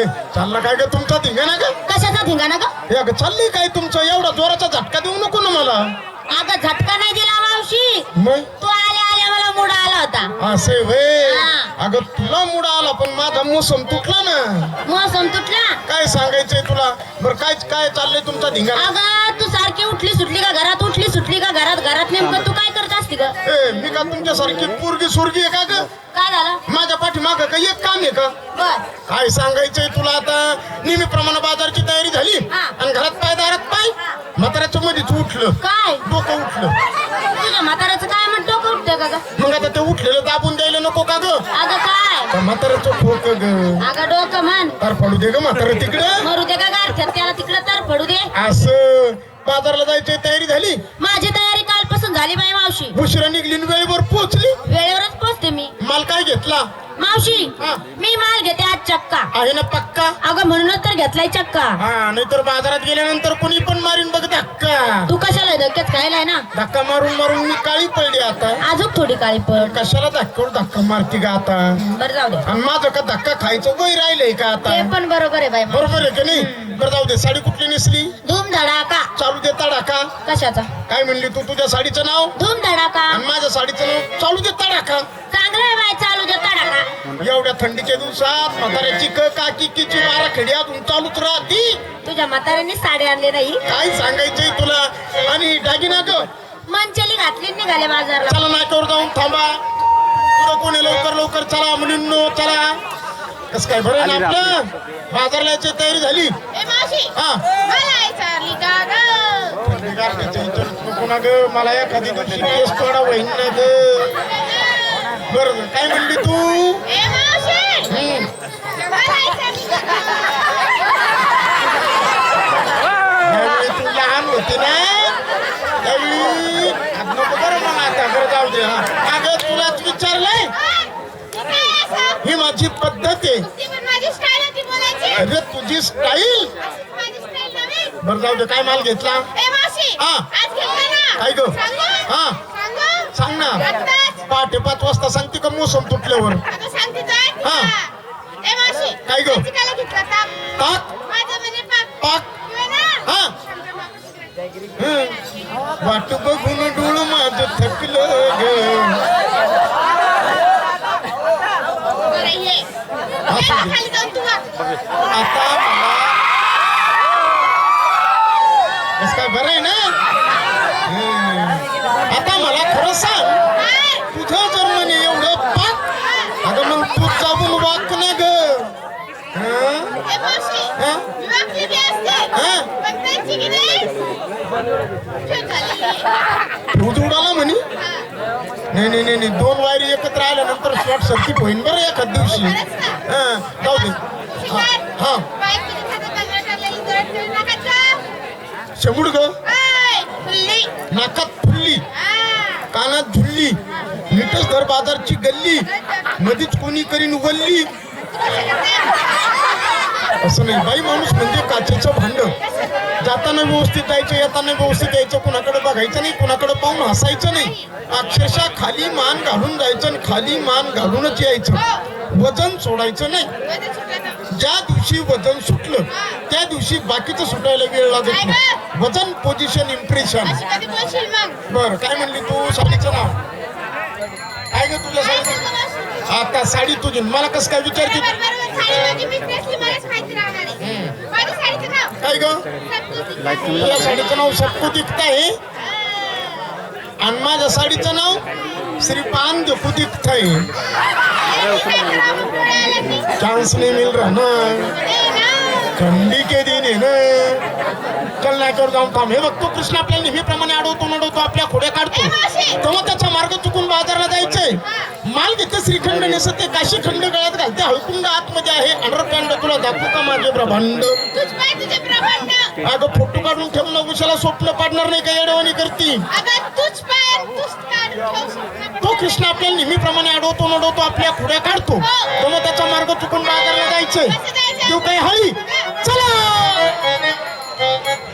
हे चालला काय ग? तुमचा धिंगाणा का कशाचा धिंगाणा ग? हे अगं चालली काय तुमचं? एवढा जोराचा झटका देऊ नको ना मला. अगं झटका नाही दिला मावशी. मग? तू आल्या आल्या मला मुड आला होता. असे वे हा. अगं तुला मुडा आला पण माझा मोसम तुटला ना. मोसम तुटला? काय सांगायचंय तुला? बरं काय काय चाललंय तुमचा धिंगाणा अगं तू सारखी उठली सुटली का घरात? उठली सुटली का घरात? घरात नेमकं तू काय करत असती ग? ए मी का तुमच्यासारखी पोरगी सुरगी आहे का ग? काय झालं? माझ्या एक काम आहे का? काय सांगायचंय तुला आता? नेहमीप्रमाणे बाजारची तयारी झाली. आणि घरात पाय दारात पाय? म्हाताऱ्याच्या मध्येच उठलं. काय? डोकं उठलं. म्हाताऱ्याचं काय म्हणतो का उठतंय का मग आता ते उठलेलं दाबून द्यायला नको का ग? अगं काय? म्हाताऱ्याचं ठोक ग. अगं डोकं म्हण. तर पडू दे ग म्हातारं तिकडे. मरू दे का गारठ्यात. त्याला तिकडं तर पडू दे. असं. बाजारला जायची तयारी झाली? माझी तयारी कालपासून झाली बाई मावशी. उशिरा निघली वेळेवर पोहोचली? वेळेवरच पोचते मी. माल काय घेतला? मावशी हा. मी माल घेते आज चक्का. आहे ना पक्का? अगं म्हणूनच तर घेतलाय चक्का. हा नाहीतर बाजारात गेल्यानंतर कोणी पण मारीन बघ धक्का. तू कशाला धक्क्यात खायलाय ना? धक्का मारून मारून मी काळी पडली आता. अजून थोडी काळी पड. कशाला धक्क्यावर धक्का मारती का आता? बरं जाऊ दे. आणि माझं का धक्का खायचं वय राहिलंय का आता? ते पण बरोबर आहे बाई बरोबर आहे का नाही? बरं जाऊ दे. साडी कुठली नेसली? धूम धडाका. चालू दे तडाखा कशाचा? काय म्हणली तू? तुझ्या साडीचं नाव? धूम धडाका. आणि माझ्या साडीचं नाव? चालू दे तडाखा चांगलं आहे बाई चालू दे तडाका एवढ्या थंडीच्या दिवसात म्हाताऱ्याची क काकी किची मारा खडी अजून चालूच राहती. तुझ्या म्हाताऱ्याने साडी आणली नाही. काय सांगायचंय तुला? आणि दागिना ग. मनचली घातली निघाले बाजारला. चला नाक्यावर जाऊन थांबा. पुढं कोणी लवकर लवकर चला मुलींनो चला. कस काय बरं ना आपलं? बाजारला यायची तयारी झाली? हा. ग. गारठ्याच्या इथं नको ना ग. मला एखादी दिवशी केस थोडा होईन ना ग. बरं काय म्हणली तू ए मावशी हम्म. मला आई चालली का त्यावेळी तू लहान होती ना त्यावेळी आज नको बरं मग आता बरं जाऊ दे हा अगं तुलाच विचारलंय ती काय असं ही माझी पद्धत आहे ती पण माझी स्टाईल होती बोलायची अरे तुझी स्टाईल माझी स्टाईल नवीन बरं जाऊ दे काय माल घेतला? हा. काय गं? सांगू? हा. सांगू? ना. पहाटे पाच वाजता सांगते का मोसम तुटल्यावर? हा. काय गं? ताक. पाक. हा. हं. वाट बघून डोळ माझं थकलं ग बरं ये ये असू दे. खाली जाऊन तू वाच. आता मला काय बरं आहे ना. आता मला खरं सांग? तुझं जर म्हणे एवढं पाक अगं मग तू जाऊन वाक ना ग हं? हं? हा. तू जोडाला म्हणे. नाही नाही नाही. दोन वायरी आल्यानंतर शॉर्ट सर्किट होईन बरं एखाद दिवशी. हं, जाऊ दे. हा. शेबूड ग. नाकात फुलली. कानात झुलली नीटच दर बाजारची गल्ली. मधीच कोणी करीन वल्ली. असं नाही. बाई माणूस म्हणजे काचेचं भांड. जाताना व्यवस्थित जायचं येताना व्यवस्थित यायचं कुणाकडे बघायचं नाही कुणाकडे पाहून हसायचं नाही. अक्षरशः खाली मान घालून जायचं आणि खाली मान घालूनच यायचं. वजन सोडायचं नाही. ज्या दिवशी वजन सुटलं त्या दिवशी बाकीचं सुटायला वेळ लागत नाही. वजन पोझिशन इम्प्रेशन बर काय म्हणली तू? साडीचं नाव. काय ग तुझ्या साडीचं? आता साडी तुझी. मला कस काय विचारते काय या साडीचं नाव सबको दिखता आहे आणि माझ्या साडीचं नाव? श्रीपान जपू दिखत आहे चान्स नाही मिळ रहा थंडी के दिन आहे ना. चल नाही कर जाऊन थांब. हे बघतो कृष्ण आपल्या नेहमीप्रमाणे अडवतो नडवतो आपल्या खोड्या काढतो. तेव्हा त्याचा मार्ग चुकून बाजारला जायचंय. माल घेते श्रीखंड नेसत ते काशी खंड गळ्यात घालते. हळकुंड आतमध्ये आहे. अंडरपॅन्ट तुला दाखवू का माझे ब्रह्मांड तुझ पाय तुझे प्रभांड. अगं फोटो काढून ठेवून उशाला स्वप्न पाडणार नाही का? येडवाणी करती. तो कृष्ण आपल्याला नेहमीप्रमाणे अडवतो नडवतो आपल्या खुड्या काढतो. तेव्हा त्याचा मार्ग चुकून बाजारला जायचंय? तू काही हळी. 走了。